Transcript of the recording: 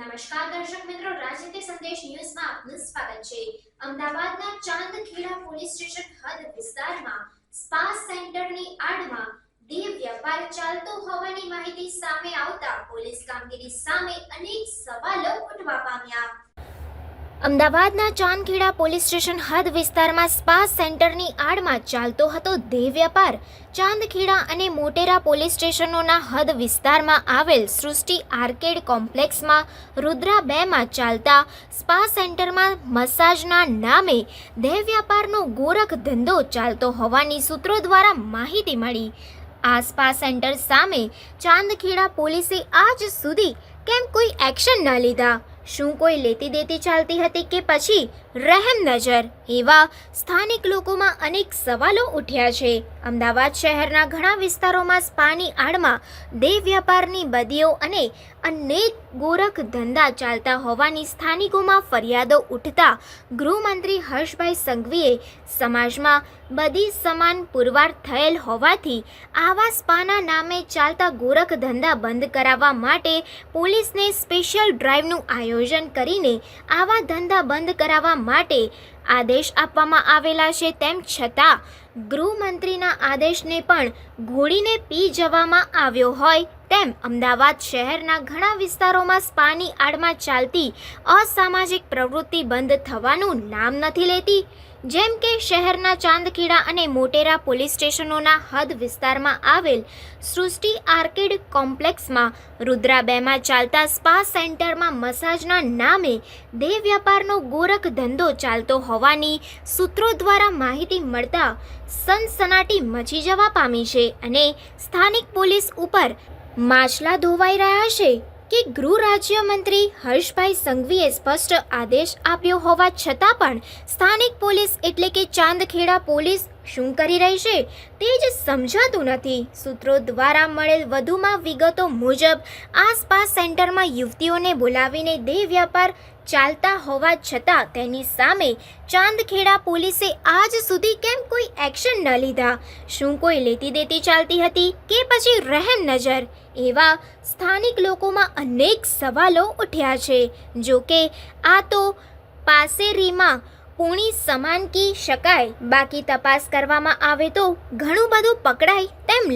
નમસ્કાર દર્શક મિત્રો રાજનીતિ સંદેશ ન્યૂઝમાં આપનું સ્વાગત છે. અમદાવાદના ચાંદખેડા પોલીસ સ્ટેશન હદ વિસ્તારમાં સ્પા સેન્ટરની આડમાં દેહ વ્યાપાર ચાલતો હોવાની માહિતી સામે આવતા પોલીસ કામગીરી સામે અનેક સવાલો ઉઠવા પામ્યા. અમદાવાદના ચાંદખેડા પોલીસ સ્ટેશન હદ વિસ્તારમાં સ્પા સેન્ટરની આડમાં ચાલતો હતો દેહ વ્યાપાર. ચાંદખેડા અને મોટેરા પોલીસ સ્ટેશનોના હદ વિસ્તારમાં આવેલ સૃષ્ટિ આર્કેડ કોમ્પ્લેક્સમાં રુદ્રા બેમાં ચાલતા સ્પા સેન્ટરમાં મસાજના નામે દેહ વ્યાપારનો ગોરખ ધંધો ચાલતો હોવાની સૂત્રો દ્વારા માહિતી મળી. આ સ્પા સેન્ટર સામે ચાંદખેડા પોલીસે આજ સુધી કેમ કોઈ એક્શન ન લીધા? શું કોઈ લેતી દેતી ચાલતી હતી કે પછી રહેમ નજર? એવા સ્થાનિક લોકોમાં અનેક સવાલો ઉઠ્યા છે. અમદાવાદ શહેરના ઘણા વિસ્તારોમાં સ્પાની આડમાં દેહ વ્યાપારની બદીઓ અને અનેક ગોરખ ધંધા ચાલતા હોવાની સ્થાનિકોમાં ફરિયાદો ઉઠતા ગૃહમંત્રી હર્ષભાઈ સંઘવીએ સમાજમાં બધી સમાન પુરવાર થયેલ હોવાથી આવા સ્પાના નામે ચાલતા ગોરખ ધંધા બંધ કરાવવા માટે પોલીસને સ્પેશિયલ ડ્રાઈવનું આયોજન કરીને આવા ધંધા બંધ કરાવવા માટે આદેશ આપવામાં આવેલા છે તેમ છતાં ગૃહમંત્રીના આદેશને પણ ઘોડીને પી જવામાં આવ્યો હોય તેમ અમદાવાદ શહેરના ઘણા વિસ્તારોમાં સ્પાની આડમાં ચાલતી અસામાજિક પ્રવૃત્તિ બંધ થવાનું નામ નથી લેતી. જેમ કે શહેરના ચાંદખેડા અને મોટેરા પોલીસ સ્ટેશનોના હદ વિસ્તારમાં આવેલ સૃષ્ટિ આર્કેડ કોમ્પ્લેક્સમાં રુદ્રા બેમાં ચાલતા સ્પા સેન્ટરમાં મસાજના નામે દેહ વ્યાપારનો ગોરખ ધંધો ચાલતો હોવાની સૂત્રો દ્વારા માહિતી મળતા સનસનાટી મચી જવા પામી છે અને સ્થાનિક પોલીસ ઉપર માછલા ધોવાઈ રહ્યા છે કે ગૃહ રાજ્યમંત્રી હર્ષભાઈ સંઘવીએ સ્પષ્ટ આદેશ આપ્યો હોવા છતાં પણ સ્થાનિક પોલીસ એટલે કે ચાંદખેડા પોલીસ શું કરી રહી છે? તે જ સમજાતું નથી. સૂત્રો દ્વારા મળેલ વધુમાં વિગતો મુજબ, આસપાસ સેન્ટરમાં યુવતીઓને બોલાવીને દેહ વ્યાપાર ચાલતા હોવા છતાં તેની સામે ચાંદખેડા પોલીસે આજ સુધી કેમ કોઈ એક્શન ન લીધા? શું કોઈ લેતી દેતી ચાલતી હતી કે પછી રહેમ નજર? એવા સ્થાનિક લોકોમાં અનેક સવાલો ઉઠ્યા છે. જો કે આ તો પાસેરીમાં પૂણી સમાન કી શકાય. બાકી તપાસ કરવામાં આવે તો ઘણું બધું પકડાય તેમ